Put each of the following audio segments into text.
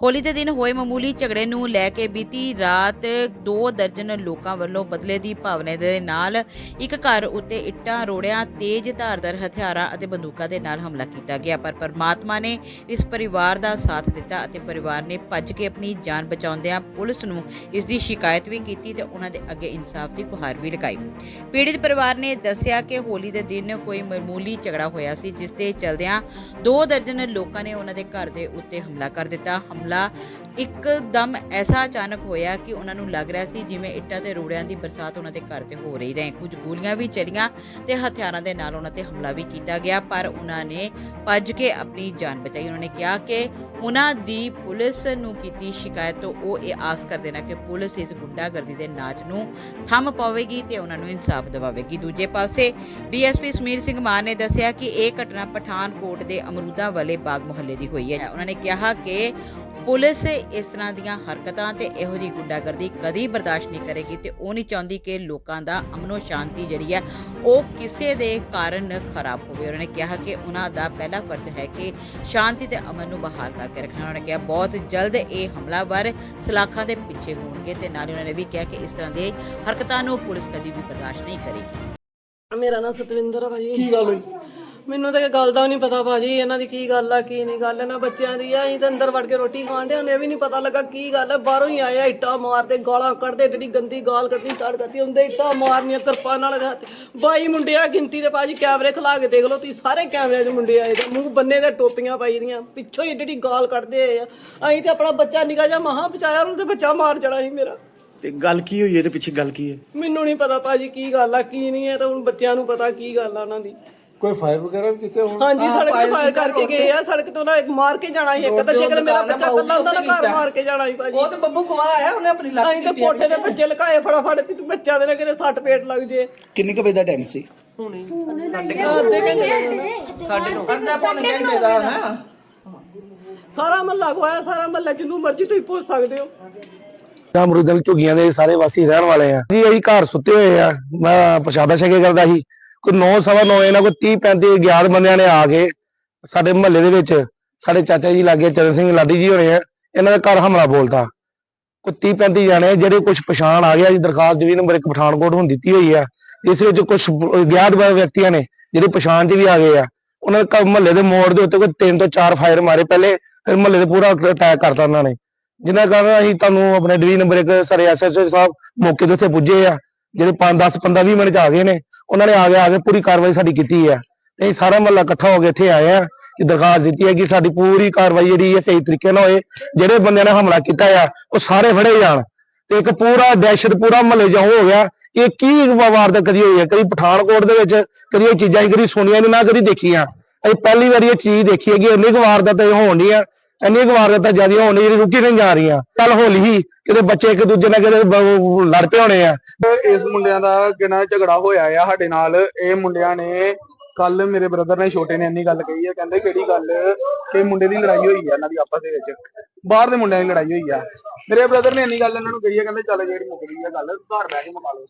ਹੋਲੀ ਦੇ ਦਿਨ ਹੋਏ ਮਾਮੂਲੀ ਝਗੜੇ ਨੂੰ ਲੈ ਕੇ ਬੀਤੀ ਰਾਤ ਦੋ ਦਰਜਨ ਲੋਕਾਂ ਵੱਲੋਂ ਬਦਲੇ ਦੀ ਭਾਵਨਾ ਦੇ ਨਾਲ ਇੱਕ ਘਰ ਉੱਤੇ ਇੱਟਾਂ, ਰੋੜਿਆਂ, ਤੇਜ਼ ਧਾਰਦਾਰ ਹਥਿਆਰਾਂ ਅਤੇ ਬੰਦੂਕਾਂ ਦੇ ਨਾਲ ਹਮਲਾ ਕੀਤਾ ਗਿਆ। ਪਰ ਪਰਮਾਤਮਾ ਨੇ ਇਸ ਪਰਿਵਾਰ ਦਾ ਸਾਥ ਦਿੱਤਾ ਅਤੇ ਪਰਿਵਾਰ ਨੇ ਭੱਜ ਕੇ ਆਪਣੀ ਜਾਨ ਬਚਾਉਂਦਿਆਂ ਪੁਲਿਸ ਨੂੰ ਇਸ ਦੀ ਸ਼ਿਕਾਇਤ ਵੀ ਕੀਤੀ ਤੇ ਉਹਨਾਂ ਦੇ ਅੱਗੇ ਇਨਸਾਫ ਦੀ ਗੁਹਾਰ ਵੀ ਲਗਾਈ। ਪੀੜਿਤ ਪਰਿਵਾਰ ਨੇ ਦੱਸਿਆ ਕਿ ਹੋਲੀ ਦੇ ਦਿਨ ਕੋਈ ਮਾਮੂਲੀ ਝਗੜਾ ਹੋਇਆ ਸੀ, ਜਿਸ ਦੇ ਚਲਦਿਆਂ ਦੋ ਦਰਜਨ ਲੋਕਾਂ ਨੇ ਉਹਨਾਂ ਦੇ ਘਰ ਦੇ ਉੱਤੇ ਹਮਲਾ ਕਰ ਦਿੱਤਾ। ਹਮਲਾ ਇੱਕਦਮ ਐਸਾ ਅਚਾਨਕ ਹੋਇਆ ਕਿ ਉਹਨਾਂ ਨੂੰ ਲੱਗ ਰਿਹਾ ਸੀ ਜਿਵੇਂ ਇੱਟਾਂ ਤੇ ਰੋੜਿਆਂ ਦੀ ਬਰਸਾਤ ਉਹਨਾਂ ਦੇ ਘਰ ਤੇ ਹੋ ਰਹੀ ਰਹੇ। ਕੁਝ ਗੋਲੀਆਂ ਵੀ ਚਲੀਆਂ ਤੇ ਹਥਿਆਰਾਂ ਦੇ ਨਾਲ ਉਹਨਾਂ ਤੇ ਹਮਲਾ ਵੀ ਕੀਤਾ ਗਿਆ, ਪਰ ਉਹਨਾਂ ਨੇ ਭੱਜ ਕੇ ਆਪਣੀ ਜਾਨ ਬਚਾਈ। ਉਹਨਾਂ ਨੇ ਕਿਹਾ ਕਿ ਉਹਨਾਂ ਦੀ ਪੁਲਿਸ ਨੂੰ ਕੀਤੀ ਸ਼ਿਕਾਇਤ ਤੋਂ ਉਹ ਇਹ ਆਸ ਕਰਦੇ ਨੇ ਕਿ ਪੁਲਿਸ ਇਸ ਗੁੰਡਾਗਰਦੀ ਦੇ ਨਾਚ ਨੂੰ ਥੰਮ ਪਾਵੇਗੀ ਤੇ ਉਹਨਾਂ ਨੂੰ ਇਨਸਾਫ ਦਿਵਾਵੇਗੀ। ਦੂਜੇ ਪਾਸੇ, ਡੀਐਸਪੀ ਸਮੀਰ ਸਿੰਘ ਮਾਨ ਨੇ ਦੱਸਿਆ ਕਿ ਇਹ ਘਟਨਾ ਪਠਾਨਕੋਟ ਦੇ ਅਮਰੂਦਾ ਵਾਲੇ ਬਾਗ ਮੁਹੱਲੇ ਦੀ ਹੋਈ ਹੈ। ਉਹਨਾਂ ਨੇ ਕਿਹਾ ਕਿ ਪੁਲਿਸ ਇਸ ਤਰ੍ਹਾਂ ਦੀਆਂ ਹਰਕਤਾਂ ਤੇ ਇਹੋ ਜਿਹੀ ਗੁੰਡਾਗਰਦੀ ਕਦੀ ਬਰਦਾਸ਼ਤ ਨਹੀਂ ਕਰੇਗੀ ਤੇ ਉਹ ਨਹੀਂ ਚਾਹੁੰਦੀ ਕਿ ਲੋਕਾਂ ਦਾ ਅਮਨੋ ਸ਼ਾਂਤੀ ਜਿਹੜੀ ਹੈ ਉਹ ਕਿਸੇ ਦੇ ਕਾਰਨ ਖਰਾਬ ਹੋਵੇ। ਉਹਨਾਂ ਨੇ ਕਿਹਾ ਕਿ ਉਹਨਾਂ ਦਾ ਪਹਿਲਾ ਫਰਜ਼ ਹੈ ਕਿ ਸ਼ਾਂਤੀ ਤੇ ਅਮਨ ਨੂੰ ਬਹਾਲ ਕਰਕੇ ਰੱਖਣਾ। ਉਹਨਾਂ ਨੇ ਕਿਹਾ ਬਹੁਤ ਜਲਦ ਇਹ ਹਮਲਾਵਰ ਸਲਾਖਾਂ ਦੇ ਪਿੱਛੇ ਹੋਣਗੇ। ਤੇ ਨਾਲ ਹੀ ਉਹਨਾਂ ਨੇ ਵੀ ਕਿਹਾ ਕਿ ਇਸ ਤਰ੍ਹਾਂ ਦੇ ਹਰਕਤਾਂ ਨੂੰ ਪੁਲਿਸ ਕਦੀ ਵੀ ਬਰਦਾਸ਼ਤ ਨਹੀਂ ਕਰੇਗੀ। ਮੇਰਾ ਨਾਮ ਸਤਵਿੰਦਰ ਆ ਭਾਜੀ। ਕੀ ਗੱਲ ਹੋਈ? ਮੈਨੂੰ ਤਾਂ ਇਹ ਗੱਲ ਦਾ ਨਹੀਂ ਪਤਾ ਭਾਜੀ ਇਹਨਾਂ ਦੀ ਕੀ ਗੱਲ ਆ ਕੀ ਨਹੀਂ ਗੱਲ ਇਹਨਾਂ ਬੱਚਿਆਂ ਦੀ ਆ ਅਸੀਂ ਤਾਂ ਅੰਦਰ ਵੜ ਕੇ ਰੋਟੀ ਖਾਣ ਦੇ ਨੇ ਵੀ ਨਹੀਂ ਪਤਾ ਲੱਗਾ ਕੀ ਗੱਲ ਹੈ ਬਾਹਰੋਂ ਹੀ ਆਏ ਆ ਇੱਟਾਂ ਮਾਰਦੇ ਗਾਲਾਂ ਕੱਢਦੇ ਜਿਹੜੀ ਗੰਦੀ ਗਾਲ ਕੱਢਣੀ ਸਟਾਰਟ ਕਰਤੀ ਹੁੰਦੇ ਇੱਟਾਂ ਮਾਰਨੀਆਂ ਕਿਰਪਾਨ ਨਾਲ ਦੇ ਹੱਥ। 22 ਮੁੰਡੇ ਆ ਗਿਣਤੀ ਦੇ ਭਾਜੀ ਕੈਮਰੇ ਖਲਾ ਕੇ ਦੇਖ ਲਓ ਤੁਸੀਂ ਸਾਰੇ ਕੈਮਰਿਆਂ 'ਚ ਮੁੰਡੇ ਆਏ ਤੇ ਮੂੰਹ ਬੰਨੇ ਦੇ ਟੋਪੀਆਂ ਪਾਈ ਦੀਆਂ ਪਿੱਛੋਂ ਹੀ ਜਿਹੜੀ ਗਾਲ ਕੱਢਦੇ ਆਏ ਆ। ਅਸੀਂ ਤੇ ਆਪਣਾ ਬੱਚਾ ਨਿਕਾ ਜਾ ਮਹਾ ਬਚਾਇਆ ਉਹਨੂੰ ਤੇ ਬੱਚਾ ਮਾਰ ਚੜਾ ਸੀ ਮੇਰਾ। ਤੇ ਗੱਲ ਕੀ ਹੋਈ ਇਹਦੇ ਪਿੱਛੇ ਗੱਲ ਕੀ ਹੈ? ਮੈਨੂੰ ਨਹੀਂ ਪਤਾ ਭਾਜੀ ਕੀ ਗੱਲ ਆ ਕੀ ਨਹੀਂ ਹੈ ਤਾਂ ਹੁਣ ਬੱਚਿਆਂ ਨੂੰ ਪਤਾ ਕੀ ਗੱਲ ਆ ਉਹਨਾਂ ਦੀ। ਕੋਈ ਫਾਇਰ ਵਗੈਰਾ ਵੀ ਕੀਤੇ ਹੋਣ? ਹਾਂਜੀ ਸੜਕ ਤੇ ਫਾਇਰ ਕਰਕੇ ਗਏ ਆ ਸੜਕ ਤੋਂ ਨਾ ਇੱਕ ਮਾਰ ਕੇ ਜਾਣਾ ਸੀ ਇੱਕ ਤਾਂ ਜੇਕਰ ਮੇਰਾ ਬੱਚਾ ਕੱਲਾ ਹੁੰਦਾ ਨਾ ਘਰ ਮਾਰ ਕੇ ਜਾਣਾ ਸੀ ਭਾਜੀ। ਉਹ ਤੇ ਬੱਬੂ ਗਵਾ ਆਇਆ ਉਹਨੇ ਆਪਣੀ ਲੱਤ ਅਸੀਂ ਤਾਂ ਕੋਠੇ ਦੇ ਬੱਚੇ ਲਕਾਏ ਫਟਾਫਟ ਵੀ ਤੂੰ ਬੱਚਾ ਦੇ ਨਾ ਕਿਤੇ ਸੱਟ ਪੇਟ ਲੱਗ ਜੇ। ਕਿੰਨੇ ਕੁ ਵਜੇ ਦਾ ਟਾਈਮ ਸੀ? ਅੱਧੇ ਘੰਟੇ ਦਾ। ਅੱਧਾ ਪੌਣੇ ਘੰਟੇ ਦਾ ਨਾ। ਸਾਰਾ ਮਹੱਲਾ ਗਵਾਇਆ ਸਾਰਾ ਮਹੱਲਾ ਜਿਹਨੂੰ ਮਰਜ਼ੀ ਤੁਸੀਂ ਪੁੱਛ ਸਕਦੇ ਹੋ। ਅਮਰੂਦਨ ਝੁਗੀਆਂ ਦੇ ਸਾਰੇ ਵਾਸੀ ਰਹਿਣ ਵਾਲੇ ਆ। ਜੀ ਅਸੀਂ ਘਰ ਸੁੱਤੇ ਹੋਏ ਆ। ਮੈਂ ਪ੍ਰਸ਼ਾਦਾ ਛਕੇ ਕਰਦਾ ਸੀ। ਕੋਈ 9 ਸਵਾ 9 ਇਹਨਾਂ ਕੋਈ 30 35 ਗਿਆਰ ਬੰਦਿਆਂ ਨੇ ਆ ਕੇ ਸਾਡੇ ਮੁਹੱਲੇ ਦੇ ਵਿੱਚ ਸਾਡੇ ਚਾਚਾ ਜੀ ਲਾਗੇ ਚਰਨ ਸਿੰਘ ਲਾਡੀ ਜੀ ਹੋਣੇ ਆ, ਇਹਨਾਂ ਦਾ ਘਰ ਹਮਲਾ ਬੋਲਤਾ। ਕੋਈ 30 35 ਜਾਣੇ ਜਿਹੜੇ ਕੁਝ ਪਛਾਣ ਆ ਗਿਆ ਜੀ ਦਰਖਾਸਤ ਜਿਹੜੀ ਨੰਬਰ 1 ਪਠਾਨਕੋਟ ਹੁਣ ਦਿੱਤੀ ਹੋਈ ਆ ਇਸ ਵਿੱਚ ਕੁਝ ਗਿਆਤ ਵਿਅਕਤੀਆਂ ਨੇ ਜਿਹੜੇ ਪਛਾਣ 'ਚ ਵੀ ਆ ਗਏ ਆ। ਉਹਨਾਂ ਦੇ ਘਰ ਮੁਹੱਲੇ ਦੇ ਮੋੜ ਦੇ ਉੱਤੇ ਕੋਈ ਤਿੰਨ ਤੋਂ ਚਾਰ ਫਾਇਰ ਮਾਰੇ ਪਹਿਲੇ, ਫਿਰ ਮੁਹੱਲੇ ਦੇ ਪੂਰਾ ਅਟੈਕ ਕਰਤਾ ਉਹਨਾਂ ਨੇ। ਜਿਨ੍ਹਾਂ ਕਾਰਨ ਅਸੀਂ ਤੁਹਾਨੂੰ ਆਪਣੇ ਡਿਵੀਜ਼ਨ ਨੰਬਰ 1 ਸਾਰੇ ਐਸਐਸਓ ਸਾਹਿਬ ਮੌਕੇ ਤੇ ਉੱਥੇ ਪੁੱਜੇ ਆ। ਜਿਹੜੇ 5 10 15 20 ਮਿੰਟ ਚ ਆ ਗਏ ਨੇ, ਉਹਨਾਂ ਨੇ ਆ ਕੇ ਆ ਕੇ ਪੂਰੀ ਕਾਰਵਾਈ ਸਾਡੀ ਕੀਤੀ ਹੈ। ਤੇ ਅਸੀਂ ਸਾਰਾ ਮਹੱਲਾ ਇਕੱਠਾ ਹੋ ਕੇ ਇੱਥੇ ਆਏ ਆ ਕਿ ਦਰਖਾਸਤ ਦਿੱਤੀ ਹੈ ਕਿ ਸਾਡੀ ਪੂਰੀ ਕਾਰਵਾਈ ਜਿਹੜੀ ਹੈ ਸਹੀ ਤਰੀਕੇ ਨਾਲ ਹੋਏ। ਜਿਹੜੇ ਬੰਦਿਆਂ ਨੇ ਹਮਲਾ ਕੀਤਾ ਆ, ਉਹ ਸਾਰੇ ਫੜੇ ਜਾਣ। ਤੇ ਇੱਕ ਪੂਰਾ ਦਹਿਸ਼ਤ, ਪੂਰਾ ਮਹੱਲੇ ਜਿਹਾ ਹੋ ਗਿਆ ਇਹ ਕੀ ਵਾਰਦਾਤ ਕਦੀ ਹੋਈ ਹੈ? ਕਦੀ ਪਠਾਨਕੋਟ ਦੇ ਵਿੱਚ ਕਦੀ ਇਹ ਚੀਜ਼ਾਂ ਅਸੀਂ ਕਦੀ ਸੁਣੀਆਂ ਨਹੀਂ, ਨਾ ਕਦੀ ਦੇਖੀਆਂ। ਅਸੀਂ ਪਹਿਲੀ ਵਾਰੀ ਇਹ ਚੀਜ਼ ਦੇਖੀ ਹੈ ਕਿ ਇੰਨੀ ਕੁ ਇਹ ਹੋਣੀ ਆ ਇੰਨੀ ਕੁ ਦਿੱਤਾ ਜ਼ਿਆਦੀਆਂ ਹੋਣ ਜਿਹੜੀ ਰੁਕੀ ਨਹੀਂ ਜਾ ਰਹੀਆਂ। ਕੱਲ ਹੋਲੀ ਹੀ, ਕਿਤੇ ਬੱਚੇ ਇੱਕ ਦੂਜੇ ਨਾਲ ਕਿਤੇ ਬ- ਲੜ ਪਏ ਹੋਣੇ ਆ। ਇਸ ਮੁੰਡਿਆਂ ਦਾ ਕਿਹਨਾਂ ਝਗੜਾ ਹੋਇਆ ਆ ਸਾਡੇ ਨਾਲ। ਇਹ ਮੁੰਡਿਆਂ ਨੇ ਕੱਲ ਮੇਰੇ ਬ੍ਰਦਰ ਨੇ, ਛੋਟੇ ਨੇ ਇੰਨੀ ਗੱਲ ਕਹੀ ਹੈ ਕਹਿੰਦੇ ਕਿਹੜੀ ਗੱਲ? ਕਿ ਮੁੰਡੇ ਦੀ ਲੜਾਈ ਹੋਈ ਆ ਇਹਨਾਂ ਦੀ ਆਪਸ ਦੇ ਵਿੱਚ। ਬਾਹਰ ਦੇ ਮੁੰਡਿਆਂ ਦੀ ਲੜਾਈ ਹੋਈ ਆ। ਮੇਰੇ ਬ੍ਰਦਰ ਨੇ ਇੰਨੀ ਗੱਲ ਇਹਨਾਂ ਨੂੰ ਕਹੀ ਹੈ ਕਹਿੰਦੇ ਚੱਲ ਜਿਹੜੀ ਮੁੱਕ ਗਈ ਆ ਗੱਲ, ਘਰ ਬਹਿ ਕੇ ਮੁਕਾ ਲਓ।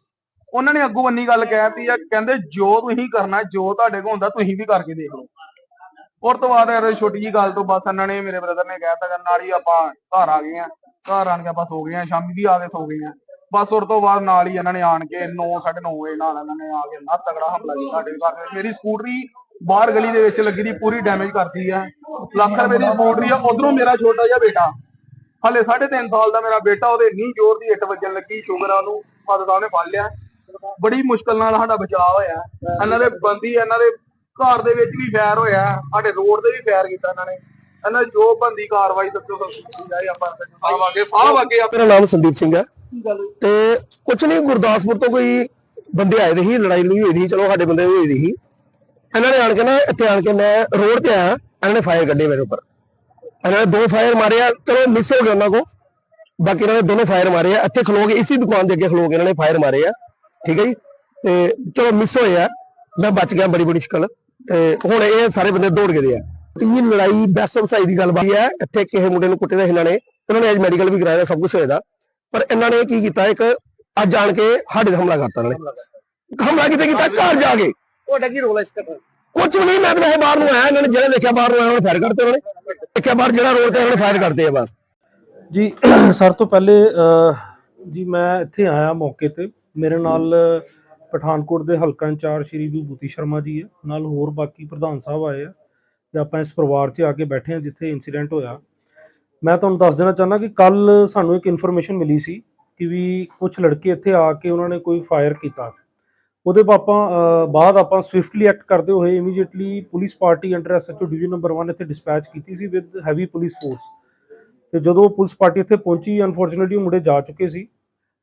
ਉਹਨਾਂ ਨੇ ਅੱਗੋਂ ਇੰਨੀ ਗੱਲ ਕਹਿਤੀ ਆ, ਕਹਿੰਦੇ ਜੋ ਤੁਸੀਂ ਕਰਨਾ, ਜੋ ਤੁਹਾਡੇ ਕੋਲ ਹੁੰਦਾ, ਤੁਸੀਂ ਵੀ ਕਰਕੇ ਦੇਖ ਲਓ। ਔਰ ਤੋਂ ਬਾਅਦ ਯਾਰ ਛੋਟੀ ਜੀ ਗੱਲ ਤੋਂ ਬਸ ਇਹਨਾਂ ਨੇ ਮੇਰੇ ਬ੍ਰਦਰ ਨੇ ਕਹਿਤਾ ਕਿ ਨਾਲ ਹੀ ਆਪਾਂ ਘਰ ਆ ਗਏ ਆ ਘਰ ਆਣ ਕੇ ਆਪਾਂ ਸੋ ਗਏ ਆ ਸ਼ਾਮੀ ਵੀ ਆ ਕੇ ਸੋ ਗਏ ਆ ਬਸ ਉਸ ਤੋਂ ਬਾਅਦ ਨਾਲ ਹੀ ਇਹਨਾਂ ਨੇ ਆਣ ਕੇ 9:30 ਵਜੇ ਨਾਲ ਇਹਨਾਂ ਨੇ ਆ ਕੇ ਨਾ ਤਗੜਾ ਹਮਲਾ ਕੀਤਾ ਸਾਡੇ ਘਰ ਤੇ। ਮੇਰੀ ਸਕੂਟਰੀ ਬਾਹਰ ਗਲੀ ਦੇ ਵਿੱਚ ਲੱਗੀ ਦੀ, ਪੂਰੀ ਡੈਮੇਜ ਕਰਤੀ ਆ। ਲੱਖ ਰੁਪਏ ਦੀ ਸਕੂਟਰੀ ਆ, ਉਧਰੋਂ ਮੇਰਾ ਛੋਟਾ ਜਿਹਾ ਬੇਟਾ। ਹਲੇ 3.5 ਸਾਲ ਦਾ ਮੇਰਾ ਬੇਟਾ, ਉਹਦੇ ਇੰਨੀ ਜ਼ੋਰ ਦੀ ਇੱਟ ਵੱਜਣ ਲੱਗੀ, ਸ਼ੂਗਰ ਆ ਉਹਨੂੰ ਹੱਥ ਉਹਨੇ ਫੜ ਲਿਆ। ਬੜੀ ਮੁਸ਼ਕਲ ਨਾਲ ਸਾਡਾ ਬਚਾਅ ਹੋਇਆ। ਇਹਨਾਂ ਦੇ ਬੰਦੀ, ਇਹਨਾਂ ਦੇ ਘਰ ਦੇ ਵਿੱਚ ਵੀ ਫਾਇਰ ਹੋਇਆ ਸਾਡੇ ਰੋਡ ਤੇ ਵੀ ਫਾਇਰ ਕੀਤਾ ਇਹਨਾਂ ਨੇ। ਇਹਨਾਂ ਜੋ ਬੰਦੀ ਕਾਰਵਾਈ ਦੱਸੋ ਦੱਸੋ ਜਾਏ ਆਪਾਂ ਸਾਹਿਬ ਅੱਗੇ ਸਾਹਿਬ ਅੱਗੇ ਆਪਾਂ। ਮੇਰਾ ਨਾਮ ਸੰਦੀਪ ਸਿੰਘ ਹੈ ਤੇ ਕੁਝ ਨਹੀਂ ਗੁਰਦਾਸਪੁਰ ਤੋਂ ਕੋਈ ਬੰਦੇ ਆਏ ਦੇ ਸੀ ਲੜਾਈ ਲਈ ਹੋਈ ਸੀ ਚਲੋ ਸਾਡੇ ਬੰਦੇ ਹੋਈ ਸੀ। ਇਹਨਾਂ ਨੇ ਆਣ ਕੇ ਨਾ ਇੱਥੇ ਆਣ ਕੇ ਮੈਂ ਰੋਡ ਤੇ ਆਇਆ ਇਹਨਾਂ ਨੇ ਫਾਇਰ ਕੱਢੇ ਮੇਰੇ ਉੱਪਰ। ਇਹਨਾਂ ਨੇ ਦੋ ਫਾਇਰ ਮਾਰੇ ਆ ਚਲੋ ਮਿਸ ਹੋ ਗਿਆ ਉਹਨਾਂ ਕੋ ਬਾਕੀ ਇਹਨਾਂ ਨੇ ਦੋਨੋਂ ਫਾਇਰ ਮਾਰੇ ਆ ਇੱਥੇ ਖਲੋ ਕੇ ਇਸੀ ਦੁਕਾਨ ਦੇ ਅੱਗੇ ਖਲੋ ਕੇ ਇਹਨਾਂ ਨੇ ਫਾਇਰ ਮਾਰੇ ਆ। ਠੀਕ ਹੈ ਜੀ? ਤੇ ਚਲੋ ਮਿਸ ਹੋਏ ਆ। ਮੈਂ ਬਚ ਗਿਆ ਬੜੀ ਬੜੀ ਮੁਸ਼ਕਲ ਤੇ ਹੁਣ ਇਹ ਸਾਰੇ ਬੰਦੇ ਦੌੜ ਗਏ ਆ। ਤੇ ਇਹ ਲੜਾਈ ਬੈਸਟ ਵਸਾਈ ਦੀ ਗੱਲ ਬਾਈ ਹੈ। ਇੱਥੇ ਕਿਸੇ ਮੁੰਡੇ ਨੂੰ ਕੁੱਟੇ ਦਾ ਇਹਨਾਂ ਨੇ। ਇਹਨਾਂ ਨੇ ਅੱਜ ਮੈਡੀਕਲ ਵੀ ਕਰਾਇਆ ਸਭ ਕੁਝ ਹੋਇਆ ਦਾ। ਪਰ ਇਹਨਾਂ ਨੇ ਕੀ ਕੀਤਾ ਇੱਕ ਅੱਜ ਆਣ ਕੇ ਸਾਡੇ ਤੇ ਹਮਲਾ ਕਰਤਾ ਇਹਨਾਂ ਨੇ। ਹਮਲਾ ਕਿਤੇ ਕੀਤਾ? ਘਰ ਜਾ ਕੇ। ਤੁਹਾਡਾ ਕੀ ਰੋਲ ਹੈ ਇਸ ਘਟਨਾ ਕੁਝ ਨਹੀਂ ਮੈਂ ਤਾਂ ਵੈਸੇ ਬਾਹਰ ਨੂੰ ਆਇਆ। ਇਹਨਾਂ ਨੇ ਜਿਹੜਾ ਦੇਖਿਆ ਬਾਹਰ ਨੂੰ ਆਇਆ ਉਹਨੇ ਫਾਇਰ ਕਰਤੇ ਉਹਨਾਂ ਦੇਖਿਆ ਬਾਹਰ ਜਿਹੜਾ ਰੋਡ ਤੇ ਉਹਨਾਂ ਫਾਇਰ ਕਰਤੇ ਆ ਬਸ। ਜੀ ਸਰ ਤੋਂ ਪਹਿਲੇ ਜੀ ਮੈਂ ਇੱਥੇ ਆਇਆ ਮੌਕੇ ਤੇ। ਮੇਰੇ ਨਾਲ ਪਠਾਨਕੋਟ ਦੇ ਹਲਕਾ ਇੰਚਾਰਜ ਸ਼੍ਰੀ ਵਿਭੂਤੀ ਸ਼ਰਮਾ ਜੀ ਹੈ। ਨਾਲ ਹੋਰ ਬਾਕੀ ਪ੍ਰਧਾਨ ਸਾਹਿਬ ਆਏ ਆ ਤੇ ਆਪਾਂ ਇਸ ਪਰਿਵਾਰ 'ਚ ਆ ਕੇ ਬੈਠੇ ਹਾਂ ਜਿੱਥੇ ਇਨਸੀਡੈਂਟ ਹੋਇਆ। ਮੈਂ ਤੁਹਾਨੂੰ ਦੱਸ ਦੇਣਾ ਚਾਹੁੰਦਾ ਕਿ ਕੱਲ ਸਾਨੂੰ ਇੱਕ ਇਨਫੋਰਮੇਸ਼ਨ ਮਿਲੀ ਸੀ ਕਿ ਵੀ ਕੁਝ ਲੜਕੇ ਇੱਥੇ ਆ ਕੇ ਉਹਨਾਂ ਨੇ ਕੋਈ ਫਾਇਰ ਕੀਤਾ। ਉਹਦੇ ਆਪਾਂ ਬਾਅਦ ਆਪਾਂ ਸਵਿਫਟਲੀ ਐਕਟ ਕਰਦੇ ਹੋਏ immediately police party under SHO division number 1 ਇੱਥੇ ਡਿਸਪੈਚ ਕੀਤੀ ਸੀ ਵਿਦ ਹੈਵੀ ਪੁਲਿਸ ਫੋਰਸ ਤੇ ਜਦੋਂ ਪੁਲਿਸ ਪਾਰਟੀ ਇੱਥੇ ਪਹੁੰਚੀ ਅਨਫੋਰਚੂਨਟਲੀ ਮੁੰਡੇ ਜਾ ਚੁੱਕੇ ਸੀ।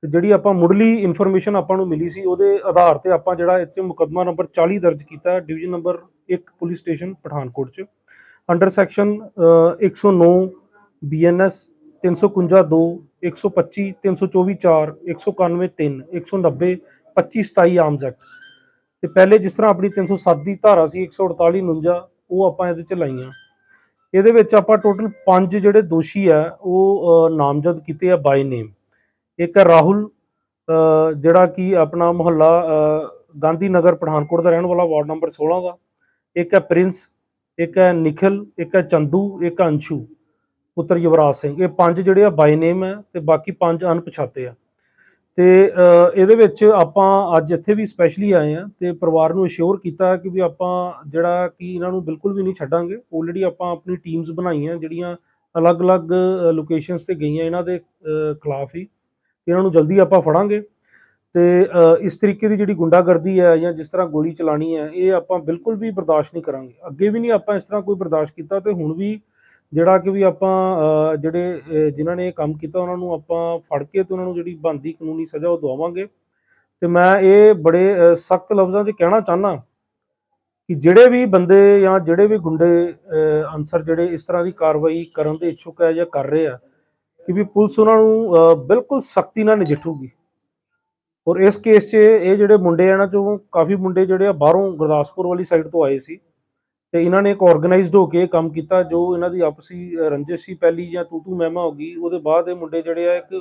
ਤੇ ਜਿਹੜੀ ਆਪਾਂ ਮੁੱਢਲੀ ਇਨਫੋਰਮੇਸ਼ਨ ਆਪਾਂ ਨੂੰ ਮਿਲੀ ਸੀ, ਉਹਦੇ ਆਧਾਰ ਤੇ ਆਪਾਂ ਜਿਹੜਾ ਇੱਥੇ ਮੁਕੱਦਮਾ ਨੰਬਰ 40 ਦਰਜ ਕੀਤਾ division number 1 police station Pathankot ਚ। Under section 109 BNS 351 2 125 324 4 191 3 190 25 27 arms act ਤੇ ਪਹਿਲੇ ਜਿਸ ਤਰ੍ਹਾਂ ਆਪਣੀ 307 ਦੀ ਧਾਰਾ ਸੀ 148 49 ਉਹ ਆਪਾਂ ਇਹਦੇ ਚ ਲਾਈਆਂ। ਇਹਦੇ ਵਿੱਚ ਆਪਾਂ ਟੋਟਲ ਪੰਜ ਜਿਹੜੇ ਦੋਸ਼ੀ ਆ ਉਹ ਨਾਮਜ਼ਦ ਕੀਤੇ ਆ ਬਾਈ ਨੇਮ ਇੱਕ ਹੈ ਰਾਹੁਲ ਜਿਹੜਾ ਕਿ ਆਪਣਾ ਮੁਹੱਲਾ ਗਾਂਧੀ ਨਗਰ ਪਠਾਨਕੋਟ ਦਾ ਰਹਿਣ ਵਾਲਾ, ਵਾਰਡ ਨੰਬਰ 16 ਦਾ। ਇੱਕ ਹੈ ਪ੍ਰਿੰਸ, ਇੱਕ ਹੈ ਨਿਖਿਲ ਇੱਕ ਹੈ ਚੰਦੂ, ਇੱਕ ਹੈ ਅੰਸ਼ੂ, ਪੁੱਤਰ ਯੁਵਰਾਜ ਸਿੰਘ। ਇਹ ਪੰਜ ਜਿਹੜੇ ਆ ਬਾਈ ਨੇਮ ਹੈ ਤੇ ਬਾਕੀ ਪੰਜ ਅਣਪਛਾਤੇ ਆ। ਤੇ ਇਹਦੇ ਵਿੱਚ ਆਪਾਂ ਅੱਜ ਇੱਥੇ ਵੀ ਸਪੈਸ਼ਲੀ ਆਏ ਆ ਤੇ ਪਰਿਵਾਰ ਨੂੰ ਅਸ਼ੋਰ ਕੀਤਾ ਕਿ ਵੀ ਆਪਾਂ ਜਿਹੜਾ ਕਿ ਇਹਨਾਂ ਨੂੰ ਬਿਲਕੁਲ ਵੀ ਨਹੀਂ ਛੱਡਾਂਗੇ। ਆਲਰੇਡੀ ਆਪਾਂ ਆਪਣੀ ਟੀਮਸ ਬਣਾਈਆਂ ਜਿਹੜੀਆਂ ਅਲੱਗ-ਅਲੱਗ ਲੋਕੇਸ਼ਨਸ ਤੇ ਗਈਆਂ ਇਹਨਾਂ ਦੇ ਖਿਲਾਫ ਹੀ। ਇਹਨਾਂ ਨੂੰ ਜਲਦੀ ਆਪਾਂ ਫੜਾਂਗੇ। ਤੇ ਅਹ, ਇਸ ਤਰੀਕੇ ਦੀ ਜਿਹੜੀ ਗੁੰਡਾਗਰਦੀ ਹੈ ਜਾਂ ਜਿਸ ਤਰ੍ਹਾਂ ਗੋਲੀ ਚਲਾਣੀ ਹੈ ਇਹ ਆਪਾਂ ਬਿਲਕੁਲ ਵੀ ਬਰਦਾਸ਼ਤ ਨਹੀਂ ਕਰਾਂਗੇ। ਅੱਗੇ ਵੀ ਨਹੀਂ ਆਪਾਂ ਇਸ ਤਰ੍ਹਾਂ ਕੋਈ ਬਰਦਾਸ਼ਤ ਕੀਤਾ ਤੇ ਹੁਣ ਵੀ ਜਿਹੜਾ ਕਿ ਵੀ ਆਪਾਂ ਅਹ, ਜਿਹੜੇ ਅਹ, ਜਿਨ੍ਹਾਂ ਨੇ ਇਹ ਕੰਮ ਕੀਤਾ ਉਹਨਾਂ ਨੂੰ ਆਪਾਂ ਫੜ ਕੇ ਤੇ ਉਹਨਾਂ ਨੂੰ ਜਿਹੜੀ ਬਣਦੀ ਕਾਨੂੰਨੀ ਸਜ਼ਾ ਉਹ ਦਵਾਵਾਂਗੇ। ਤੇ ਮੈਂ ਇਹ ਬੜੇ ਸਖਤ ਲਫ਼ਜ਼ਾਂ 'ਚ ਕਹਿਣਾ ਚਾਹਨਾ ਕਿ ਜਿਹੜੇ ਵੀ ਬੰਦੇ ਜਾਂ ਜਿਹੜੇ ਵੀ ਗੁੰਡੇ ਅਹ, ਅਨਸਰ ਜਿਹੜੇ ਇਸ ਤਰ੍ਹਾਂ ਦੀ ਕਾਰਵਾਈ ਕਰਨ ਦੇ ਇੱਛੁਕ ਹੈ ਜਾਂ ਕਰ ਰਹੇ ਆ ਕਿ ਵੀ ਪੁਲਿਸ ਉਹਨਾਂ ਨੂੰ ਅਹ, ਬਿਲਕੁਲ ਸਖਤੀ ਨਾਲ ਨਜਿੱਠੂਗੀ। ਔਰ ਇਸ ਕੇਸ 'ਚ ਇਹ ਜਿਹੜੇ ਮੁੰਡੇ ਆ ਇਹਨਾਂ ਚੋਂ ਕਾਫੀ ਮੁੰਡੇ ਜਿਹੜੇ ਆ ਬਾਹਰੋਂ ਗੁਰਦਾਸਪੁਰ ਵਾਲੀ ਸਾਈਡ ਤੋਂ ਆਏ ਸੀ ਤੇ ਇਹਨਾਂ ਨੇ ਇੱਕ ਆਰਗੇਨਾਈਜ਼ਡ ਹੋ ਕੇ ਕੰਮ ਕੀਤਾ ਜੋ ਇਹਨਾਂ ਦੀ ਆਪਸੀ ਰੰਜਿਸ਼ ਸੀ ਪਹਿਲੀ ਜਾਂ ਤੂ ਤੂ ਮਹਿਮਾ ਹੋ ਗਈ। ਉਹਦੇ ਬਾਅਦ ਇਹ ਮੁੰਡੇ ਜਿਹੜੇ ਆ ਇੱਕ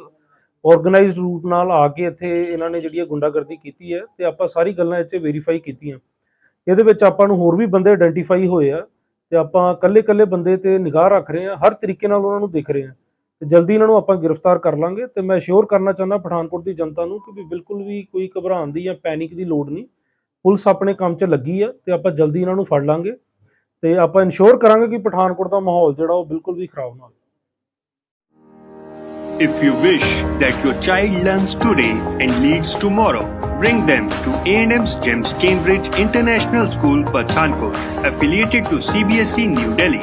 ਆਰਗੇਨਾਈਜ਼ਡ ਰੂਟ ਨਾਲ ਆ ਕੇ ਇੱਥੇ ਇਹਨਾਂ ਨੇ ਜਿਹੜੀ ਇਹ ਗੁੰਡਾਗਰਦੀ ਕੀਤੀ ਹੈ ਤੇ ਆਪਾਂ ਸਾਰੀ ਗੱਲਾਂ ਇੱਥੇ ਵੈਰੀਫਾਈ ਕੀਤੀਆਂ। ਇਹਦੇ ਵਿੱਚ ਆਪਾਂ ਨੂੰ ਹੋਰ ਵੀ ਬੰਦੇ ਆਇਡੈਂਟੀਫਾਈ ਹੋਏ ਆ ਤੇ ਆਪਾਂ ਕੱਲੇ-ਕੱਲੇ ਬੰਦੇ ਤੇ ਨਿਗਾਹ ਰੱਖ ਰਹੇ ਆ ਹਰ ਤਰੀਕੇ ਨਾਲ ਉਹਨਾਂ ਨੂੰ ਦੇਖ ਰਹੇ ਆ ਤੇ ਜਲਦੀ ਇਹਨਾਂ ਨੂੰ ਆਪਾਂ ਗ੍ਰਿਫਤਾਰ ਕਰ ਲਾਂਗੇ ਤੇ ਮੈਂ ਸ਼ੋਰ ਕਰਨਾ ਚਾਹੁੰਦਾ ਪਠਾਨਕੋਟ ਦੀ ਜਨਤਾ ਨੂੰ ਕਿ ਵੀ ਬਿਲਕੁਲ ਵੀ ਕੋਈ ਘਬਰਾਉਣ ਦੀ ਜਾਂ ਪੈਨਿਕ ਦੀ ਲੋੜ ਨਹੀਂ ਪੁਲਿਸ ਆਪਣੇ ਕੰਮ 'ਚ ਲੱਗੀ ਆ ਤੇ ਆਪਾਂ ਜਲਦੀ ਇਹਨਾਂ ਨੂੰ ਫੜ ਲਾਂਗੇ ਤੇ ਆਪਾਂ ਇਨਸ਼ੋਰ ਕਰਾਂਗੇ ਕਿ ਪਠਾਨਕੋਟ ਦਾ ਮਾਹੌਲ ਜਿਹੜਾ ਉਹ ਬਿਲਕੁਲ ਵੀ ਖਰਾਬ ਨਾ ਹੋਵੇ If you wish that your child learns today and leads tomorrow, bring them to A&M's GEMS Cambridge International School, Pathankot, affiliated to CBSE New Delhi.